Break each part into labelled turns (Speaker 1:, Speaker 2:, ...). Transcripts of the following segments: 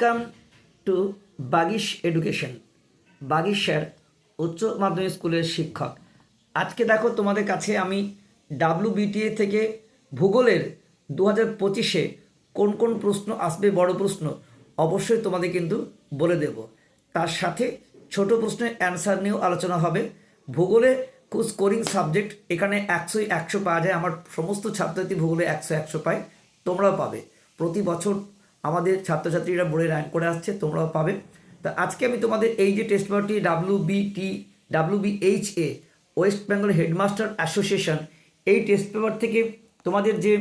Speaker 1: Welcome to Bagish education Bagish sir উচ্চ মাধ্যমিক স্কুলের শিক্ষক। আজকে দেখো তোমাদের কাছে আমি ডাব্লিউ বিটিএ থেকে ভূগোলের দু হাজার পঁচিশে কোন কোন প্রশ্ন আসবে, বড় প্রশ্ন, অবশ্যই তোমাদের কিন্তু বলে দেব। তার সাথে ছোট প্রশ্নের অ্যান্সার নিয়েও আলোচনা হবে। ভূগোলে খুব স্কোরিং সাবজেক্ট এখানে একশোই একশো পাওয়া যায়, আমার সমস্ত ছাত্রছাত্রী ভূগোলে একশো একশো পায়, তোমরাও পাবে। প্রতি বছর আমাদের ছাত্রছাত্রীরা বোর্ডে র্যাঙ্ক করে আসছে, তোমরাও পাবে। তা আজকে আমি তোমাদের এই যে test পেপারটি W BT W BH A West Bengal headmaster association এই টেস্ট পেপার থেকে তোমাদের যে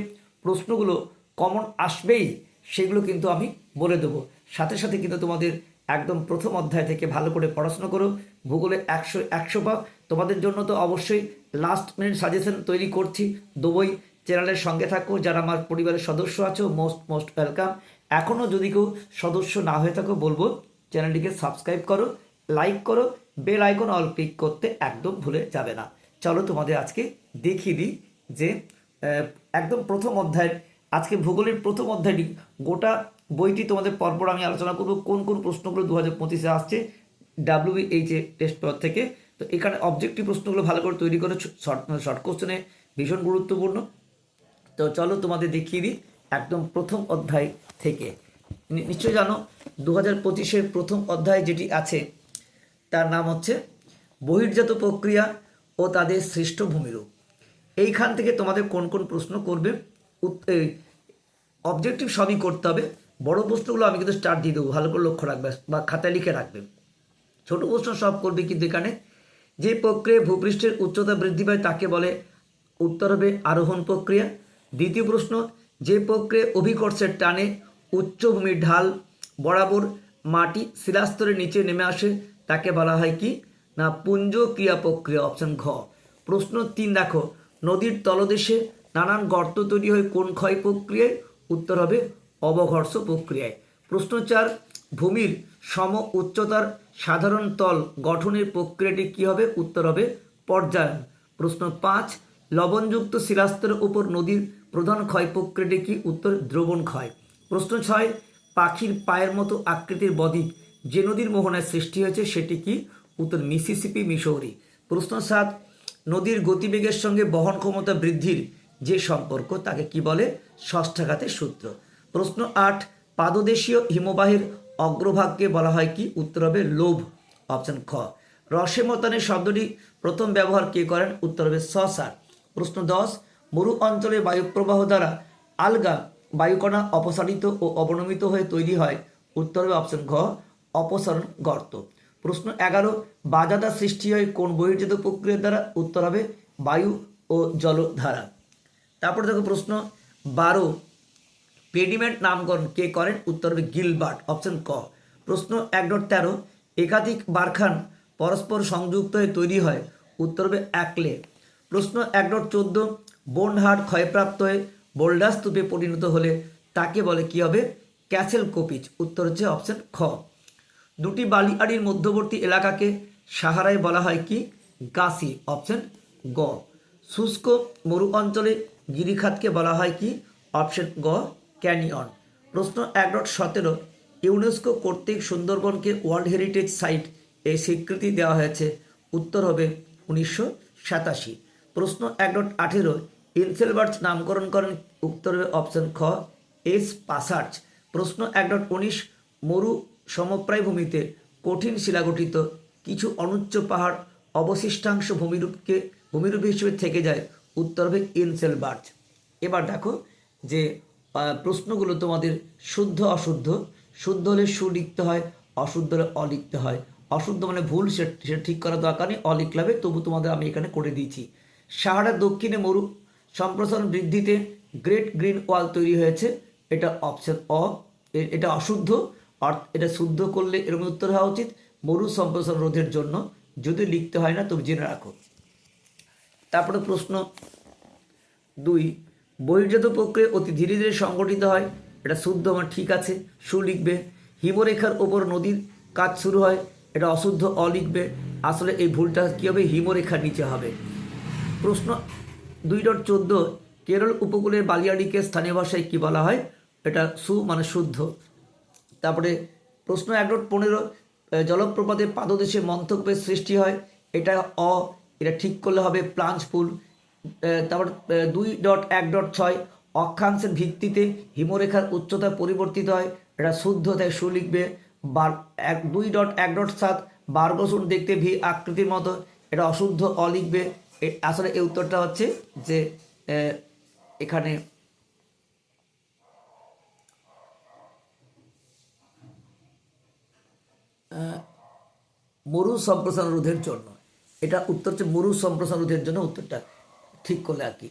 Speaker 1: প্রশ্নগুলো কমন আসবেই, সেগুলো কিন্তু আমি বলে দেবো। সাথে সাথে কিন্তু তোমাদের একদম প্রথম অধ্যায় থেকে ভালো করে পড়াশোনা করো। ভূগোলে একশো একশো পাও। তোমাদের জন্য তো অবশ্যই লাস্ট মিনিট সাজেশন তৈরি করছি। দুবই চ্যানেলের সঙ্গে থাকো। যারা আমার পরিবারের সদস্য আছো মোস্ট মোস্ট ওয়েলকাম এখনও যদি কেউ সদস্য না হয়ে থাকো, বলব চ্যানেলটিকে সাবস্ক্রাইব করো লাইক করো বেল আইকন অল ক্লিক করতে একদম ভুলে যাবে না। চলো তোমাদের আজকে দেখিয়ে দিই যে একদম প্রথম অধ্যায়ের আজকে ভূগোলের প্রথম অধ্যায়টি, গোটা বইটি তোমাদের পরপর আমি আলোচনা করব, কোন কোন প্রশ্নগুলো দু হাজার পঁচিশে আসছে ডাব্লিউবি এই যে টেস্ট পেপার থেকে। তো এখানে অবজেক্টিভ প্রশ্নগুলো ভালো করে তৈরি করে শর্ট শর্ট কোশ্চেনে ভীষণ গুরুত্বপূর্ণ। তো চলো তোমাদের দেখিয়ে দিই, একদম প্রথম অধ্যায় থেকে। নি- নিশ্চয়ই জানো দু হাজার পঁচিশের প্রথম অধ্যায় যেটি আছে, তার নাম হচ্ছে, বহির্জাত প্রক্রিয়া ও তাদের সৃষ্ট ভূমিরূপ। এইখান থেকে তোমাদের কোন কোন প্রশ্ন করবে অবজেক্টিভ সবই করতে হবে। বড় প্রশ্নগুলো আমি কিন্তু স্টার্ট দিয়ে দেবো, ভালো করে লক্ষ্য রাখবে, বা খাতায় লিখে রাখবে। ছোট প্রশ্ন সব করবে কিন্তু এখানে, যে প্রক্রিয়ায় ভূপৃষ্ঠের উচ্চতা বৃদ্ধি পায় তাকে বলে উত্তর হবে আরোহণ প্রক্রিয়া। দ্বিতীয় প্রশ্ন, যে প্রক্রিয়া অভিকর্ষের টানে উচ্চভূমির ঢাল, বরাবর মাটি শিলাস্তরের নিচে নেমে আসে। তাকে বলা হয় কি? না, পুঞ্জ ক্রিয়া প্রক্রিয়া, অপশন ঘ। প্রশ্ন তিন, দেখো, নদীর তলদেশে নানান গর্ত তৈরি হয় কোন ক্ষয় প্রক্রিয়ায়? উত্তর হবে, অবঘর্ষ প্রক্রিয়ায়। প্রশ্ন চার, ভূমির সম উচ্চতার সাধারণ তল গঠনের প্রক্রিয়াটি কী হবে? উত্তর হবে, পর্যায়ন। প্রশ্ন পাঁচ, লবণযুক্ত শিলাস্তরের উপর নদীর প্রধান ক্ষয় প্রক্রিয়াটি কি? উত্তর, দ্রবণ ক্ষয়। প্রশ্ন ছয়, পাখির পায়ের মতো আকৃতির বদ্বীপ যে নদীর মোহনায় সৃষ্টি হয়েছে সেটি কি? উত্তর, মিসিসিপি মিসৌরি প্রশ্ন সাত, নদীর গতিবেগের সঙ্গে বহন ক্ষমতা বৃদ্ধির যে সম্পর্ক তাকে কি বলে? ষষ্ঠাঘাতের সূত্র। প্রশ্ন আট, পাদদেশীয় হিমবাহের অগ্রভাগকে বলা হয় কি? উত্তর হবে লোভ। অপশন খ রসে মতানের শব্দটি প্রথম ব্যবহার কে করেন? উত্তর হবে সসার প্রশ্ন দশ, মরু অঞ্চলে বায়ুপ্রবাহ দ্বারা আলগা বায়ুকণা অপসারিত ও অবনমিত হয়ে তৈরি হয়। উত্তর হবে অপশন ঘ, অপসারণ গর্ত। প্রশ্ন এগারো, বাজাদা সৃষ্টি হয় কোন বহির্জাত প্রক্রিয়ার দ্বারা? উত্তর হবে বায়ু ও জলধারা। তারপরে দেখো প্রশ্ন বারো পেডিমেন্ট নামকরণ কে করেন? উত্তর হবে গিলবার্ট অপশন ক। প্রশ্ন এক ডট তেরো, একাধিক বারখান পরস্পর সংযুক্ত হয়ে তৈরি হয়? উত্তর হবে একলে। প্রশ্ন এক ডট চোদ্দ বোনহাট ক্ষয়প্রাপ্ত হয়ে বোল্ডার স্তূপে পরিণত হলে তাকে বলে কি হবে? ক্যাসেল কোপিচ। উত্তর হচ্ছে অপশন খ। দুটি বালিয়াড়ির মধ্যবর্তী এলাকাকে সাহারায় বলা হয় কি? গাছি অপশন গ। শুষ্ক মরু অঞ্চলে গিরিখাতকে বলা হয় কি? অপশন গ, ক্যানিয়ন। প্রশ্ন এক ডট সতেরো। ইউনেস্কো কর্তৃক সুন্দরবনকে ওয়ার্ল্ড হেরিটেজ সাইট এই স্বীকৃতি দেওয়া হয়েছে। উত্তর হবে উনিশশো সাতাশি। প্রশ্ন এক ডট আঠেরো। ইনসেলবার্চ নামকরণ করেন। উত্তর হবে অপশন খ, এস পাসার্চ। প্রশ্ন এক ডট উনিশ, মরু সমপ্রায় ভূমিতে কঠিন শিলা গঠিত। কিছু অনুচ্চ পাহাড় অবশিষ্টাংশ ভূমিরূপকে, ভূমিরূপ হিসেবে থেকে যায়। উত্তর হবে ইনসেলবার্চ এবার দেখো যে প্রশ্নগুলো তোমাদের শুদ্ধ, অশুদ্ধ। শুদ্ধ হলে সু লিখতে হয়, অশুদ্ধ হলে অ লিখতে হয়। অশুদ্ধ মানে ভুল সেটা ঠিক করা দরকার নেই অ লিখলে তবু তোমাদের আমি এখানে করে দিয়েছি। সাহারার দক্ষিণে মরু সম্প্রসারণ বৃদ্ধিতে গ্রেট গ্রিন ওয়াল তৈরি হয়েছে। এটা অপশন অ। এটা অশুদ্ধ। আর এটা শুদ্ধ করলে এরকম উত্তর হওয়া উচিত। মরু সম্প্রসারণ রোধের জন্য। যদি লিখতে হয় না, তবে জেনে রাখো। তারপরে প্রশ্ন দুই। বহির্জাত প্রক্রিয়া অতি ধীরে ধীরে সংগঠিত হয়। এটা শুদ্ধ আমার ঠিক আছে সু লিখবে। হিমরেখার ওপর নদীর কাজ শুরু হয়। এটা অশুদ্ধ, অ লিখবে। আসলে এই ভুলটা কী হবে হিমরেখার নিচে হবে? প্রশ্ন দুই ডট চোদ্দ কেরল উপকূলের বালিয়াড়িকে স্থানীয় ভাষায় কী বলা হয়? এটা সু মানে শুদ্ধ। তারপরে প্রশ্ন এক ডট পনেরো আহ, জলপ্রপাতের পাদদেশে মন্তব্যের সৃষ্টি হয়। এটা অ এটা ঠিক করলে হবে প্লাঞ্চ ফুল তারপর দুই ডট এক ডট ছয় অক্ষাংশের ভিত্তিতে হিমরেখার উচ্চতা পরিবর্তিত হয়। এটা শুদ্ধ তাই সু লিখবে। বার এক দুই ডট এক ডট সাত বারগসুন দেখতে ভি আকৃতির মতো। এটা অশুদ্ধ অ লিখবে। আসলে এই উত্তরটা হচ্ছে যে এখানে মরু সম্প্রসারণ রোধের জন্য, এটা উত্তর হচ্ছে মরু সম্প্রসারণ রোধের জন্য উত্তরটা ঠিক করলে আর কি।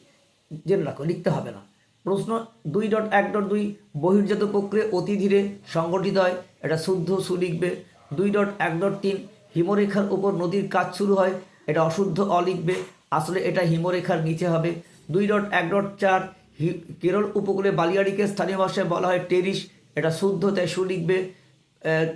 Speaker 1: জেনে রাখো, লিখতে হবে না। প্রশ্ন দুই ডট, এক ডট দুই, বহির্জাত প্রক্রিয়া অতি ধীরে সংগঠিত হয়, এটা শুদ্ধ সু লিখবে দুই ডট, এক ডট তিন, হিমরেখার উপর নদীর কাজ শুরু হয়, এটা অশুদ্ধ অ লিখবে আসলে এটা হিমরেখার নিচে হবে। দুই ডট, এক ডট, চার কেরল উপকূলে বালিয়াড়িকে স্থানীয় ভাষায় বলা হয় টেরিস এটা শুদ্ধ, তাই সু লিখবে।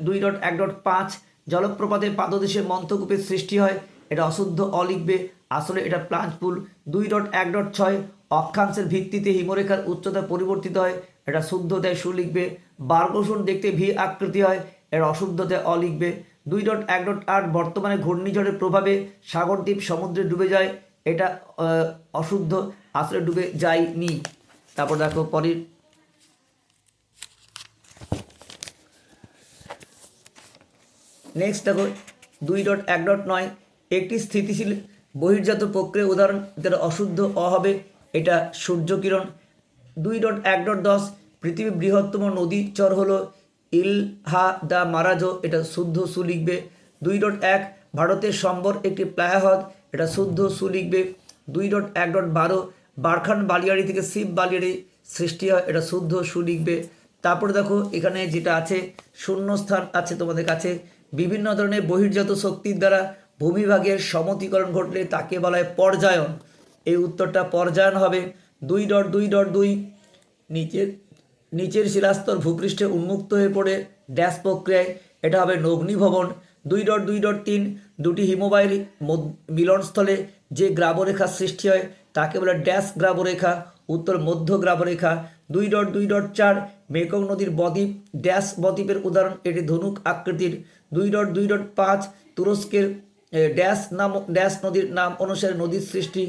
Speaker 1: দুই ডট, এক ডট, পাঁচ। জলপ্রপাতের পাদদেশে মন্তকূপের সৃষ্টি হয়। এটা অশুদ্ধ, অলিখবে। আসলে এটা প্লান্ট পুল দুই ডট, এক ডট, ছয়। অক্ষাংশের ভিত্তিতে হিমরেখার উচ্চতা পরিবর্তিত হয়। এটা শুদ্ধতায় সু লিখবে। বার্গসুন দেখতে ভি আকৃতি হয়। এর অশুদ্ধতায় অ লিখবে দুই ডট এক ডট আট বর্তমানে ঘূর্ণিঝড়ের প্রভাবে সাগরদ্বীপ সমুদ্রে ডুবে যায়। এটা অশুদ্ধ। আসলে ডুবে যায়নি। তারপর দেখো পরের। নেক্সট দেখো, দুই ডট এক ডট নয়। একটি স্থিতিশীল বহির্জাত প্রক্রিয়া উদাহরণ, যেটা অশুদ্ধ অ হবে এটা সূর্যকিরণ দুই ডট এক ডট দশ, পৃথিবীর বৃহত্তম নদী চর হলো ইলহা দা মারাজো এটা শুদ্ধ সু লিখবে। দুই ডট এক, ভারতের সম্বর একটি প্লায়া হ্রদ এটা শুদ্ধ সু লিখবে। দুই ডট এক ডট বারো, বারখান বালিয়াড়ি থেকে শিব বালিয়াড়ি সৃষ্টি হয়, এটা শুদ্ধ সু লিখবে। তারপরে দেখো, এখানে যেটা আছে, শূন্যস্থান আছে তোমাদের কাছে। বিভিন্ন ধরনের বহির্জাত শক্তির দ্বারা ভূমিভাগের সমতিকরণ ঘটলে তাকে বলা হয় পর্যায়ন। এই উত্তরটা পর্যায়ন হবে। দুই ডট দুই ডট দুই, নিচের নিচের শিলাস্তর ভূপৃষ্ঠে উন্মুক্ত হয়ে পড়ে ড্যাশ প্রক্রিয়ায়। এটা হবে নগ্নিভবন। দুই ডট দুই ডট তিন, দুটি হিমবাহের মিলনস্থলে যে গ্রাবরেখা সৃষ্টি হয়, তাকে বলে ড্যাশ গ্রাবরেখা, উত্তর মধ্য গ্রাবরেখা। দুই ডট দুই ডট চার, মেকং নদীর বদ্বীপ, ড্যাশ বদ্বীপের উদাহরণ, এটি ধনুক আকৃতির। দুই ডট দুই ডট পাঁচ, তুরস্কের ড্যাশ নাম ড্যাশ নদীর নাম অনুসারে নদীর সৃষ্টি।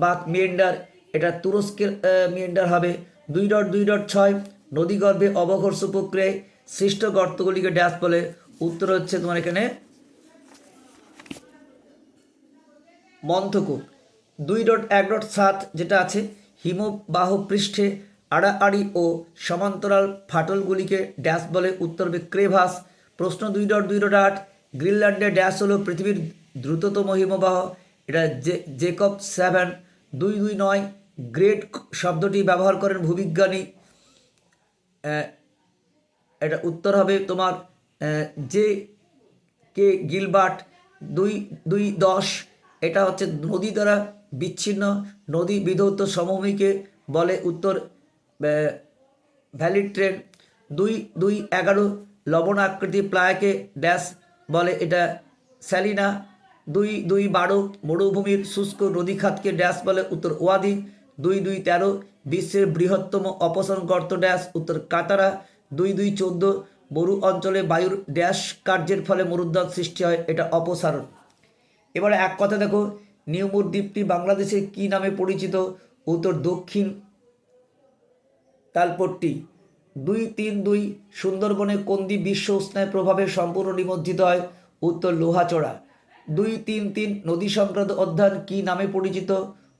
Speaker 1: বা মিয়েন্ডার, এটা তুরস্কের মিয়েন্ডার হবে। দুই ডট দুই ডট ছয় নদীগর্ভে অবঘর্ষ প্রক্রিয়ায় সৃষ্ট গর্তগুলিকে ড্যাশ বলে। উত্তর হচ্ছে তোমার এখানে মন্থকূপ দুই ডট, এক ডট সাত যেটা আছে, হিমবাহ পৃষ্ঠে আড়াআড়ি ও সমান্তরাল ফাটলগুলিকে ড্যাশ বলে। উত্তর হবে ক্রেভাস। প্রশ্ন দুই ডট দুই ডট আট গ্রিনল্যান্ডের ড্যাশ হলো পৃথিবীর দ্রুততম হিমবাহ। এটা জে, জেকব সেভেন। দুই দুই নয়, গ্রেট শব্দটি ব্যবহার করেন ভূবিজ্ঞানী এটা উত্তর হবে তোমার যে কে গিলবার্ট, দুই দুই দশ, এটা হচ্ছে নদী দ্বারা বিচ্ছিন্ন, নদী বিধৌত সমভূমিকে বলে উত্তর ভ্যালিড ট্রেন, দুই দুই এগারো লবণ আকৃতি প্লায়াকে ড্যাশ বলে এটা স্যালিনা, দুই দুই বারো মরুভূমির শুষ্ক নদীখাতকে ড্যাশ বলে উত্তর ওয়াদি দুই দুই তেরো বিশ্বের বৃহত্তম অপসারণ গর্ত ড্যাশ উত্তর কাতারা, দুই দুই চোদ্দ মরু অঞ্চলে বায়ুর ড্যাশ কার্যের ফলে মরুদ্যান সৃষ্টি হয়, এটা অপসারণ। এবারে এক কথা দেখো নিউমুর দ্বীপটি বাংলাদেশে কি নামে পরিচিত? উত্তর দক্ষিণ তালপট্টি। দুই তিন দুই সুন্দরবনে কোন দ্বীপ বিশ্ব উষ্ণায় প্রভাবে সম্পূর্ণ নিমজ্জিত হয়? উত্তর লোহাচড়া। দুই তিন তিন নদী সংক্রান্ত অধ্যয়ন কি নামে পরিচিত?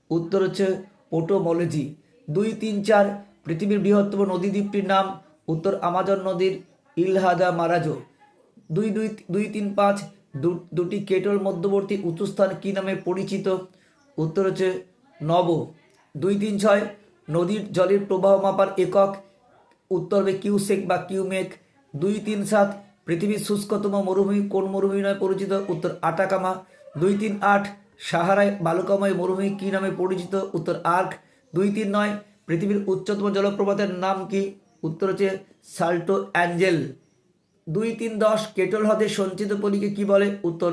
Speaker 1: উত্তর হচ্ছে পোটোমোলজি। দুই, তিন, চার, পৃথিবীর বৃহত্তম নদী দ্বীপটির নাম উত্তর আমাজন নদীর ইলহাদা মারাজো দুই দুই দুই, তিন, পাঁচ দুটি কেটল মধ্যবর্তী উঁচু স্থান কী নামে পরিচিত? উত্তর হচ্ছে নব। দুই, তিন, ছয়, নদীর জলের প্রবাহ মাপার একক উত্তর হবে কিউসেক বা কিউমেক। দুই, তিন, সাত, পৃথিবীর শুষ্কতম মরুভূমি কোন মরুভূমি নয় পরিচিত? উত্তর আটাকামা। দুই, তিন, আট সাহারায় বালুকাময় মরুভূমি কী নামে পরিচিত? উত্তর আর্ক, দুই তিন নয়। পৃথিবীর উচ্চতম জলপ্রপাতের নাম কি? উত্তর হচ্ছে সাল্টো অ্যাঞ্জেল। দুই তিন দশ, কেটল হ্রদে সঞ্চিত পলিকে কি বলে? উত্তর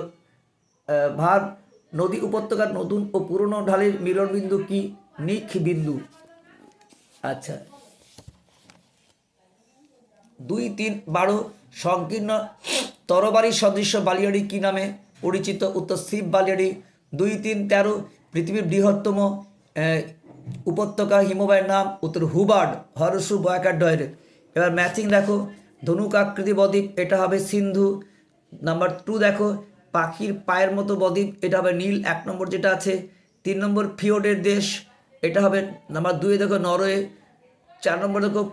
Speaker 1: ভার, নদী উপত্যকার নতুন ও পুরনো ঢালের মিলন বিন্দু কি? নিখ বিন্দু। আচ্ছা। দুই তিন বারো, সংকীর্ণ তরবারি সদৃশ্য বালিয়াড়ি কী নামে পরিচিত? উত্তর শিব বালিয়াড়ি দুই, তিন, তেরো, পৃথিবীর বৃহত্তম উপত্যকা হিমবাহের নাম উত্তর হুবার্ড, হরসু বয়াকার ডয়ের এবার ম্যাচিং দেখো, ধনুক আকৃতি বদ্বীপ, এটা হবে সিন্ধু। নাম্বার টু দেখো, পাখির পায়ের মতো বদ্বীপ, এটা হবে নীল, এক নম্বর যেটা আছে। তিন নম্বর ফিওডের দেশ, এটা হবে নাম্বার দুয়ে দেখো নরওয়ে। চার নম্বর দেখো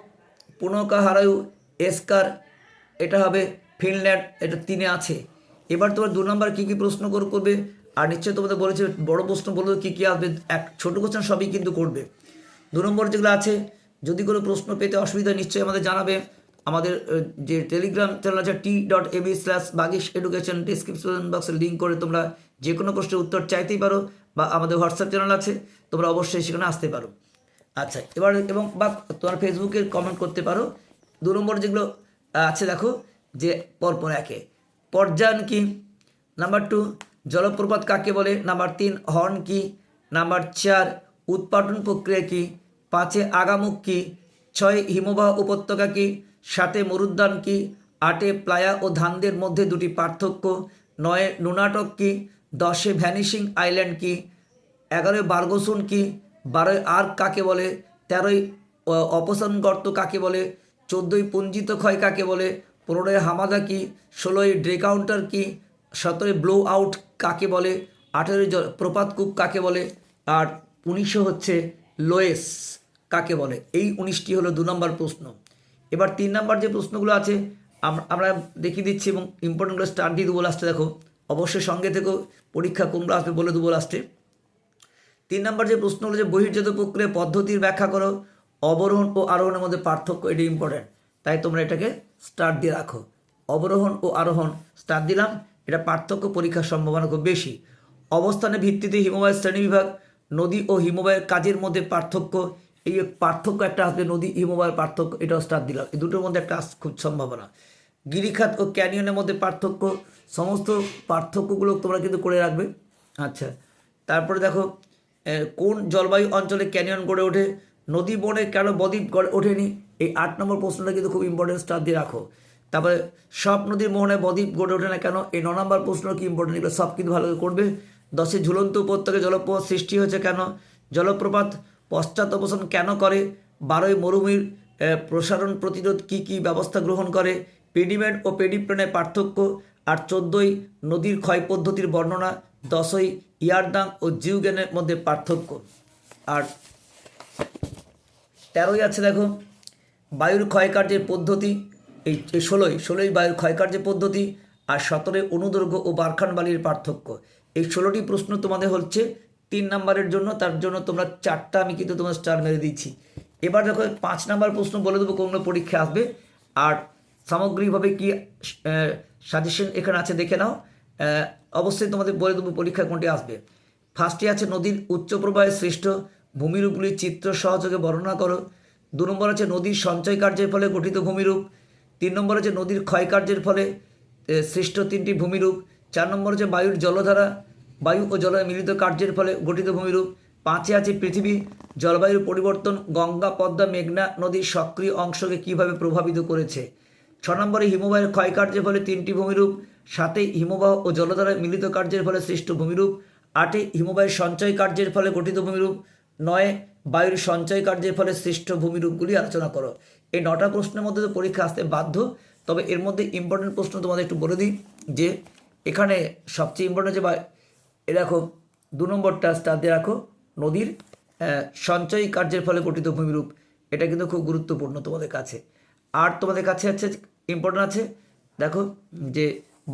Speaker 1: পুনকা হারায়ু এসকার, এটা হবে ফিনল্যান্ড, এটা তিনে আছে। এবার তোমার দু নম্বর কী কী প্রশ্ন কর- করবে? আর নিশ্চয়ই তোমাদের বলেছে, বড় প্রশ্ন বলবে কী কী আসবে, এক ছোটো কোশ্চেন সবই কিন্তু করবে। দু নম্বর যেগুলো আছে, যদি কোনো প্রশ্ন পেতে অসুবিধা নিশ্চয়ই আমাদের জানাবে। আমাদের যে টেলিগ্রাম চ্যানেল আছে T dot AB slash Bagish education description বক্সে লিঙ্ক করে তোমরা যে কোনো প্রশ্নের উত্তর চাইতেই পারো, বা আমাদের হোয়াটসঅ্যাপ চ্যানেল আছে, তোমরা অবশ্যই সেখানে আসতে পারো। আচ্ছা এবার, এবং বা তোমার ফেসবুকে কমেন্ট করতে পারো। দু নম্বর যেগুলো আছে দেখো, যে পরপর একে। পর্যায়ন কি? নাম্বার টু জলপ্রপাত কাকে বলে? নাম্বার তিন হর্ন কি? নাম্বার চার উৎপাদন প্রক্রিয়া কি? পাঁচে আগামুখ কি? ছয়, হিমবাহ উপত্যকা কি? সাতে, মরুদ্যান কি? আটে, প্লায়া ও ধানদের মধ্যে দুটি পার্থক্য। নয়ে, নুনাটক কি? দশে, ভ্যানিশিং আইল্যান্ড কি? এগারোই বার্গসুন কি? বারোই আর্ক কাকে বলে? তেরোই অ- অপসারণ গর্ত কাকে বলে? চোদ্দোই পুঞ্জিত ক্ষয় কাকে বলে? পনেরোই হামাদা কি? ষোলোই ড্রেকাউন্টার কি? সতেরোই ব্লো আউট কাকে বলে? আঠেরোই জ- প্রপাত কূপ কাকে বলে? আর উনিশশো হচ্ছে লোয়েস কাকে বলে? এই উনিশটি হলো দু নম্বর প্রশ্ন। এবার তিন নম্বর যে প্রশ্নগুলো আছে আমরা দেখিয়ে দিচ্ছি এবং ইম্পর্টেন্টগুলো স্টার্ট দিয়ে দেবো লাস্টে দেখো। অবশ্যই সঙ্গে থেকেও পরীক্ষা কোনগুলো আসবে বলে দেবো লাস্টে তিন নম্বর যে প্রশ্ন হলো যে বহির্জাত প্রক্রিয়া পদ্ধতির ব্যাখ্যা করো। অবরোহণ ও আরোহণের মধ্যে পার্থক্য, এটি ইম্পর্টেন্ট তাই তোমরা এটাকে স্টার্ট দিয়ে রাখো। অবরোহণ ও আরোহণ স্টার্ট দিলাম। এটা পার্থক্য পরীক্ষার সম্ভাবনা খুব বেশি। অবস্থানের ভিত্তিতে হিমবাহের শ্রেণীবিভাগ নদী ও হিমবাহের কাজের মধ্যে পার্থক্য। এই পার্থক্য একটা আসবে নদী, হিমবাহের পার্থক্য, এটাও স্টার্ট দিলাম। এই দুটোর মধ্যে একটা খুব সম্ভাবনা। গিরিখাত ও ক্যানিয়নের মধ্যে পার্থক্য, সমস্ত পার্থক্যগুলো তোমরা কিন্তু করে রাখবে। আচ্ছা তারপরে দেখো কোন জলবায়ু অঞ্চলে ক্যানিয়ন গড়ে ওঠে? নদী বনে কেন বদ্বীপ গড়ে ওঠেনি? এই আট নম্বর প্রশ্নটা কিন্তু খুব ইম্পর্টেন্ট স্টার দিয়ে রাখো। তারপরে সব নদীর মোহনে বদ্বীপ গড়ে ওঠে না কেন? এই ন নম্বর প্রশ্ন কি ইম্পর্টেন্ট এগুলো সব কিন্তু ভালো করে করবে। দশে ঝুলন্ত উপত্যকে জলপ্রপাত সৃষ্টি হয়েছে কেন? জলপ্রপাত পশ্চাৎপসন কেন করে? বারোই মরুভূমির প্রসারণ প্রতিরোধ কি কি ব্যবস্থা গ্রহণ করে? পেডিমেন্ট ও পেডিপ্রেনের পার্থক্য। আর চোদ্দোই নদীর ক্ষয় পদ্ধতির বর্ণনা, দশই ইয়ারদাং ও জিউগেনের মধ্যে পার্থক্য। আর তেরোই আছে দেখো, বায়ুর ক্ষয়কার্যের পদ্ধতি। এই ষোলোই ষোলোই বায়ুর ক্ষয়কার্য পদ্ধতি আর সতেরোই অনুদৈর্ঘ্য ও বালির পার্থক্য। এই ষোলোটি প্রশ্ন তোমাদের হচ্ছে, তিন নাম্বারের জন্য, তার জন্য তোমরা চারটা, আমি কিন্তু তোমার স্টার মেরে দিচ্ছি এবার দেখো, পাঁচ নাম্বার প্রশ্ন বলে দেবো কোন পরীক্ষা আসবে। আর সামগ্রিকভাবে কি সাজেশন এখানে আছে দেখে নাও। অবশ্যই তোমাদের বলে দেবো পরীক্ষা কোনটি আসবে। ফার্স্টে আছে, নদীর উচ্চ প্রবাহে সৃষ্ট ভূমিরূপগুলির চিত্র সহযোগে বর্ণনা করো। দু নম্বর আছে, নদীর সঞ্চয় কার্যের ফলে গঠিত ভূমিরূপ। তিন নম্বর হচ্ছে নদীর ক্ষয়কার্যের ফলে সৃষ্ট তিনটি ভূমিরূপ। চার নম্বর হচ্ছে বায়ুর জলধারা, বায়ু ও জলের মিলিত কার্যের ফলে গঠিত ভূমিরূপ। পাঁচে আছে পৃথিবী, জলবায়ুর পরিবর্তন গঙ্গা, পদ্মা, মেঘনা নদীর সক্রিয় অংশকে কীভাবে প্রভাবিত করেছে? ছ নম্বরে হিমবাহের ক্ষয়কার্যের ফলে তিনটি ভূমিরূপ, সাতে হিমবাহ ও জলধারায় মিলিত কার্যের ফলে সৃষ্ট ভূমিরূপ, আটে হিমবাহের সঞ্চয় কার্যের ফলে গঠিত ভূমিরূপ, নয় বায়ুর সঞ্চয় কার্যের ফলে সৃষ্ট ভূমিরূপগুলি আলোচনা করো। এই নটা প্রশ্নের মধ্যে তো পরীক্ষা আসতে বাধ্য, তবে এর মধ্যে ইম্পর্টেন্ট প্রশ্ন তোমাদের একটু বলে দিই, যে এখানে সবচেয়ে ইম্পর্টেন্ট যে বা এ দেখো, দু নম্বরটা স্টার দিয়ে রাখো, নদীর সঞ্চয় কার্যের ফলে গঠিত ভূমিরূপ। এটা কিন্তু খুব গুরুত্বপূর্ণ তোমাদের কাছে। আর তোমাদের কাছে আছে ইম্পর্টেন্ট আছে, দেখো, যে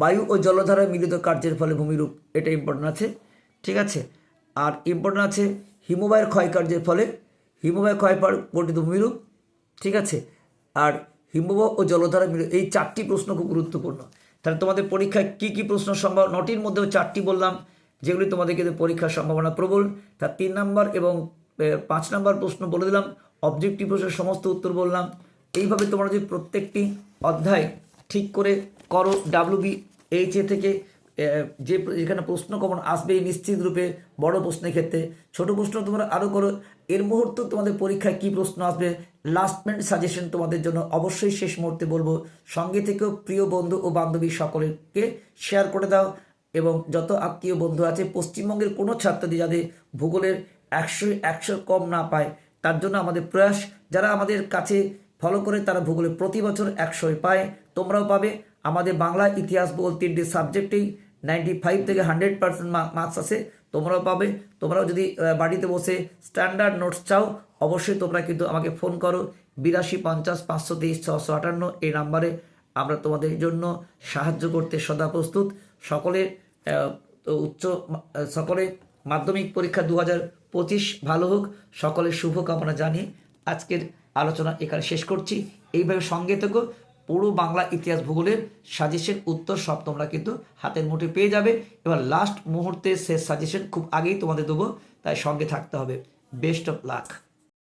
Speaker 1: বায়ু ও জলধারায় মিলিত কার্যের ফলে ভূমিরূপ, এটা ইম্পর্টেন্ট আছে, ঠিক আছে? আর ইম্পর্টেন্ট আছে হিমবাহের ক্ষয়কার্যের ফলে হিমবাহের ক্ষয় গঠিত ভূমিরূপ, ঠিক আছে? আর হিমবাহ ও জলধারা মিলে এই চারটি প্রশ্ন খুব গুরুত্বপূর্ণ। তাহলে তোমাদের পরীক্ষায় কী কী প্রশ্ন সম্ভব? নটির মধ্যেও চারটি বললাম, যেগুলি তোমাদের কিন্তু পরীক্ষার সম্ভাবনা প্রবল। তার তিন নাম্বার এবং পাঁচ নাম্বার প্রশ্ন বলে দিলাম অবজেক্টিভ প্রশ্নের সমস্ত উত্তর বললাম। এইভাবে তোমরা যদি প্রত্যেকটি অধ্যায় ঠিক করে করো ডাব্লিউবি এইচ এ থেকে যে এখানে প্রশ্ন কমন আসবে নিশ্চিত রূপে বড় প্রশ্নের ক্ষেত্রে। ছোট প্রশ্ন তোমরা আরও করো। এর মুহূর্তে তোমাদের পরীক্ষায় কী প্রশ্ন আসবে? লাস্ট মিনিট সাজেশন তোমাদের জন্য অবশ্যই শেষ মুহূর্তে বলব। সঙ্গে থেকেও প্রিয় বন্ধু ও বান্ধবী সকলকে শেয়ার করে দাও এবং যত আত্মীয় বন্ধু আছে, পশ্চিমবঙ্গের কোনো ছাত্রী যাদের ভূগোলের একশো একশো কম না পায়, তার জন্য আমাদের প্রয়াস। যারা আমাদের কাছে ফলো করে, তারা ভূগোলে প্রতি বছর একশোই পায়। তোমরাও পাবে। আমাদের বাংলা ইতিহাস ভূগোল তিনটি সাবজেক্টেই নাইনটি ফাইভ থেকে হান্ড্রেড পার্সেন্ট মার্কস আছে। তোমরাও পাবে। তোমরাও যদি বাড়িতে বসে স্ট্যান্ডার্ড নোটস চাও, অবশ্যই তোমরা কিন্তু আমাকে ফোন করো। বিরাশি পঞ্চাশ, পাঁচশো তেইশ, ছশো আটান্ন এই নাম্বারে আমরা তোমাদের জন্য সাহায্য করতে সদা প্রস্তুত। সকলের উচ্চ সকলে মাধ্যমিক পরীক্ষা দু হাজার পঁচিশ ভালো হোক। সকলের শুভকামনা জানিয়ে আজকের আলোচনা এখানে শেষ করছি। এইভাবে সঙ্গে থেকো। পুরো বাংলা ইতিহাস ভূগোলের সাজেশন উত্তর সব তোমরা কিন্তু হাতের মুঠে পেয়ে যাবে। এবার লাস্ট মুহূর্তে শেষ সাজেশন খুব আগেই তোমাদের দেবো, তাই সঙ্গে থাকতে হবে। Best of luck